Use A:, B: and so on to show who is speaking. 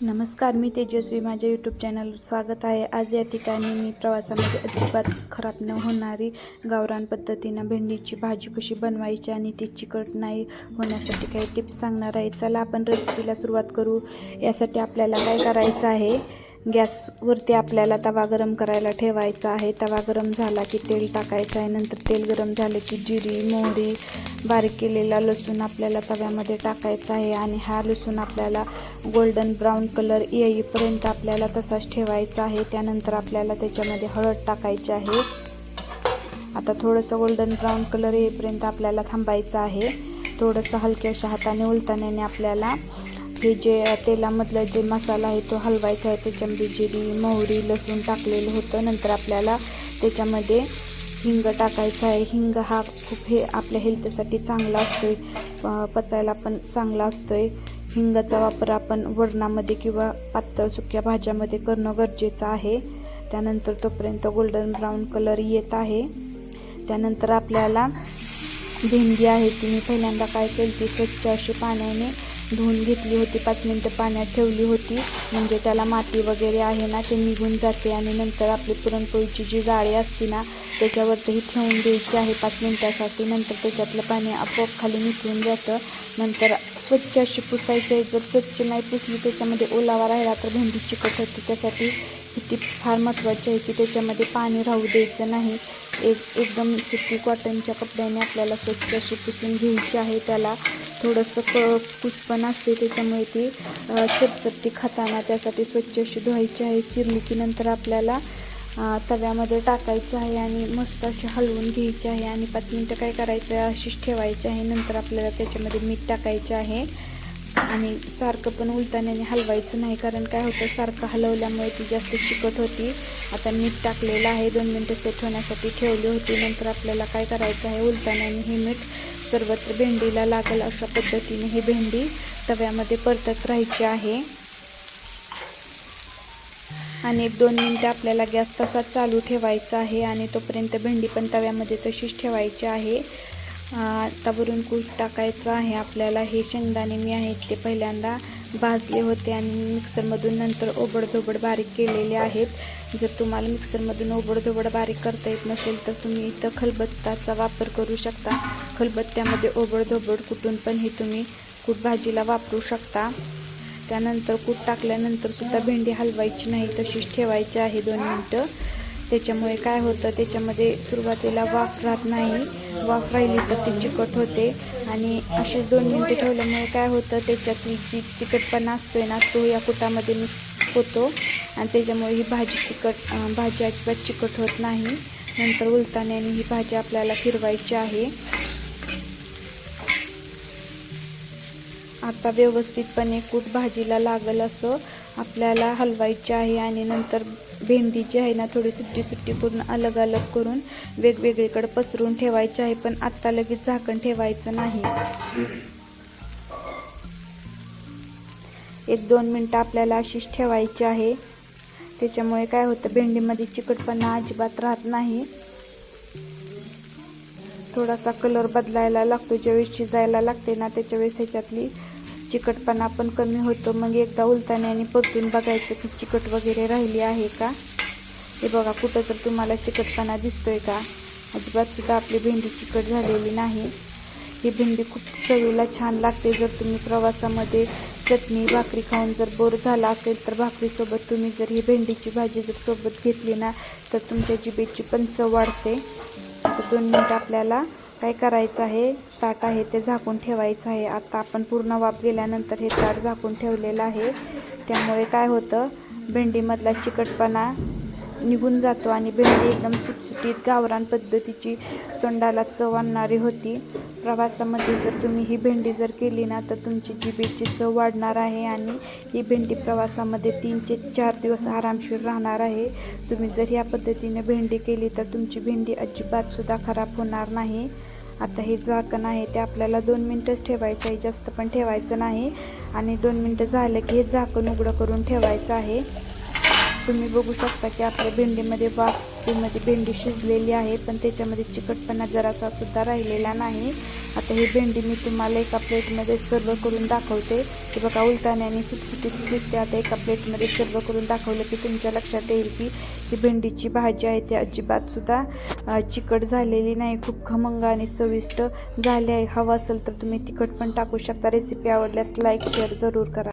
A: नमस्कार मी तेजस्वी. माझ्या यूट्यूब चॅनलवर स्वागत आहे. आज या ठिकाणी मी प्रवासामध्ये अजिबात खराब न होणारी गावरान पद्धतीनं भेंडीची भाजी कशी बनवायची आणि ती चिकट नाही होण्यासाठी काही टिप्स सांगणार आहे. चला आपण रेसिपीला सुरुवात करू. यासाठी आपल्याला काय करायचं आहे? गॅसवरती आपल्याला तवा गरम करायला ठेवायचा आहे. तवा गरम झाला की तेल टाकायचं आहे. नंतर तेल गरम झालं की जिरी मोहरी बारीक केलेला लसूण आपल्याला तव्यामध्ये टाकायचा आहे आणि हा लसूण आपल्याला गोल्डन ब्राऊन कलर येईपर्यंत आपल्याला तसाच ठेवायचा आहे. त्यानंतर आपल्याला त्याच्यामध्ये हळद टाकायची आहे. आता थोडंसं गोल्डन ब्राऊन कलर येईपर्यंत आपल्याला थांबायचं आहे. थोडंसं हलक्याशा हाताने उलताण्याने आपल्याला हे जे तेलामधलं जे मसाला आहे तो हलवायचा आहे त्याच्यामध्ये जिरी मोहरी लसूण टाकलेलं होतं. नंतर आपल्याला त्याच्यामध्ये हिंग टाकायचं आहे. हिंग हा खूप हे आपल्या हेल्थसाठी चांगला असतोय. प- पचायला पण चांगला असतोय. हिंगाचा वापर आपण वरणामध्ये किंवा पातळ सुक्या भाज्यामध्ये करणं गरजेचं आहे. त्यानंतर तोपर्यंत गोल्डन ब्राऊन कलर येत आहे. त्यानंतर आपल्याला भेंडी आहे. ती मी पहिल्यांदा काय केली ती स्वच्छ अशी पाण्याने धुवून घेतली होती पाच मिनटं पाण्यात ठेवली होती. म्हणजे त्याला माती वगैरे आहे ना ते निघून जाते आणि नंतर आपली पुरणपोळीची जी जाळी असते ना त्याच्यावरतीही ठेवून द्यायची आहे पाच मिनटासाठी. नंतर त्याच्यातलं पाणी आपोआप खाली निघून जातं. नंतर स्वच्छ अशी पुसायची आहे. जर स्वच्छ नाही पुसली त्याच्यामध्ये ओलावा राहिला तर भेंडी चिकट होते. त्यासाठी किती फार महत्त्वाची आहे की त्याच्यामध्ये पाणी राहू द्यायचं नाही. एक एकदम सुकी कॉटनच्या कपड्याने आपल्याला स्वच्छ अशी पुसून घ्यायची आहे. त्याला थोडंसं क कुसपण असते त्याच्यामुळे ती चपचपती खाताना त्यासाठी स्वच्छ अशी धुवायची आहे. चिरली की नंतर आपल्याला तव्यामध्ये टाकायचं आहे आणि मस्त अशी हलवून घ्यायची आहे. आणि पाच मिनटं काय करायचं आहे अशीच ठेवायची आहे. नंतर आपल्याला त्याच्यामध्ये मीठ टाकायचे आहे. आणि सारखं पण उलटाण्याने हलवायचं नाही कारण काय होतं सारखं हलवल्यामुळे ती जास्त चिकट होती. आता मीठ टाकलेलं आहे दोन मिनटं सेट होण्यासाठी ठेवली होती. नंतर आपल्याला काय करायचं आहे उलटाण्याने हे मीठ सर्वत्र भेंडीला लागेल अशा पद्धतीने ही भेंडी तव्यामध्ये परतत राहायची आहे. आणि एक दोन मिनटं आपल्याला गॅस तसाच चालू ठेवायचा आहे आणि तोपर्यंत भेंडी पण तव्यामध्ये तशीच ठेवायची आहे. आता भरून कूट टाकायचं आहे. आपल्याला हे शेंगदाणे मी आहेत ते पहिल्यांदा भाजले होते आणि मिक्सरमधून नंतर ओबडधोबड बारीक केलेले आहेत. जर तुम्हाला मिक्सरमधून ओबडधोबड बारीक करता येत नसेल तर तुम्ही इथं खलबत्ताचा वापर करू शकता. खलबत्त्यामध्ये ओबडधोबड कुटून पण हे तुम्ही कूट भाजीला वापरू शकता. त्यानंतर कूट टाकल्यानंतर सुद्धा भेंडी हलवायची नाही तशीच ठेवायची आहे दोन मिनटं. त्याच्यामुळे काय होतं त्याच्यामध्ये सुरुवातीला वाफ राहत नाही. वाफ राहिली तर ती चिकट होते. आणि असेच दोन मिनटं ठेवल्यामुळे काय होतं त्याच्यातली जी चिकटपणा असतोय ना तो या कुटामध्ये मिक्स होतो. आणि त्याच्यामुळे ही भाजी चिकट भाजी अजिबात चिकट होत नाही. नंतर उलताने ही भाजी आपल्याला फिरवायची आहे. आता व्यवस्थितपणे कूट भाजीला लागल असं आपल्याला हलवायची आहे आणि नंतर भेंडी जी आहे ना थोडी सुट्टी सुट्टी करून अलग अलग करून वेगवेगळीकडे पसरून ठेवायची आहे पण आत्ता लगेच झाकण ठेवायचं नाही. एक दोन मिनटं आपल्याला अशीच ठेवायची आहे. त्याच्यामुळे काय होतं भेंडीमध्ये चिकटपणा अजिबात राहत नाही. थोडासा कलर बदलायला लागतो ज्यावेळेस शिजायला लागते ना त्याच्यावेळेस ह्याच्यातली चिकटपणा पण कमी होतो. मग एकदा उलताण्याने परतून बघायचं की चिकट वगैरे राहिली आहे का? हे बघा कुठं तर तुम्हाला चिकटपणा दिसतोय का? अजिबातसुद्धा आपली भेंडी चिकट झालेली नाही. ही भेंडी खूप चवीला छान लागते. जर तुम्ही प्रवासामध्ये चटणी भाकरी खाऊन जर बोर झाला असेल तर भाकरीसोबत तुम्ही जर ही भेंडीची भाजी जर सोबत घेतली ना तर तुमच्या जिबेची पण चव वाढते. तर दोन मिनटं आपल्याला काय करायचं आहे? ताट आहे ते झाकून ठेवायचं आहे. आता आपण पूर्ण वाफ गेल्यानंतर हे ताट झाकून ठेवलेलं आहे. त्यामुळे काय होतं? भेंडीमधला चिकटपणा निघून जातो आणि भेंडी एकदम सुटसुटीत गावरान पद्धतीची तोंडाला चव आणणारी होती. प्रवासामध्ये जर तुम्ही ही भेंडी जर केली ना तर तुमची जिभेची चव वाढणार आहे आणि ही भेंडी प्रवासामध्ये तीन ते चार दिवस आरामशीर राहणार आहे. तुम्ही जर या पद्धतीने भेंडी केली तर तुमची भेंडी अजिबातसुद्धा खराब होणार नाही. आता हे झाकण आहे ते आपल्याला दोन मिनटंच ठेवायचं आहे जास्त पण ठेवायचं नाही. आणि दोन मिनटं झालं की हे झाकण उघडं करून ठेवायचं आहे. तुम्ही बघू शकता की आपल्या भेंडीमध्ये वाफ रेसिपीमध्ये भेंडी शिजलेली आहे पण त्याच्यामध्ये चिकटपणा जरासा सुद्धा राहिलेला नाही. आता ही भेंडी मी तुम्हाला एका प्लेटमध्ये सर्व करून दाखवते. की बघा उलटाण्याने सुटसुटीत दिसते. आता एका प्लेटमध्ये सर्व करून दाखवलं की तुमच्या लक्षात येईल की ही भेंडीची भाजी आहे. ती अजिबातसुद्धा चिकट झालेली नाही. खूप खमंग आणि चविष्ट झाली आहे. हवं असेल तर तुम्ही तिखट पण टाकू शकता. रेसिपी आवडल्यास लाईक शेअर जरूर करा.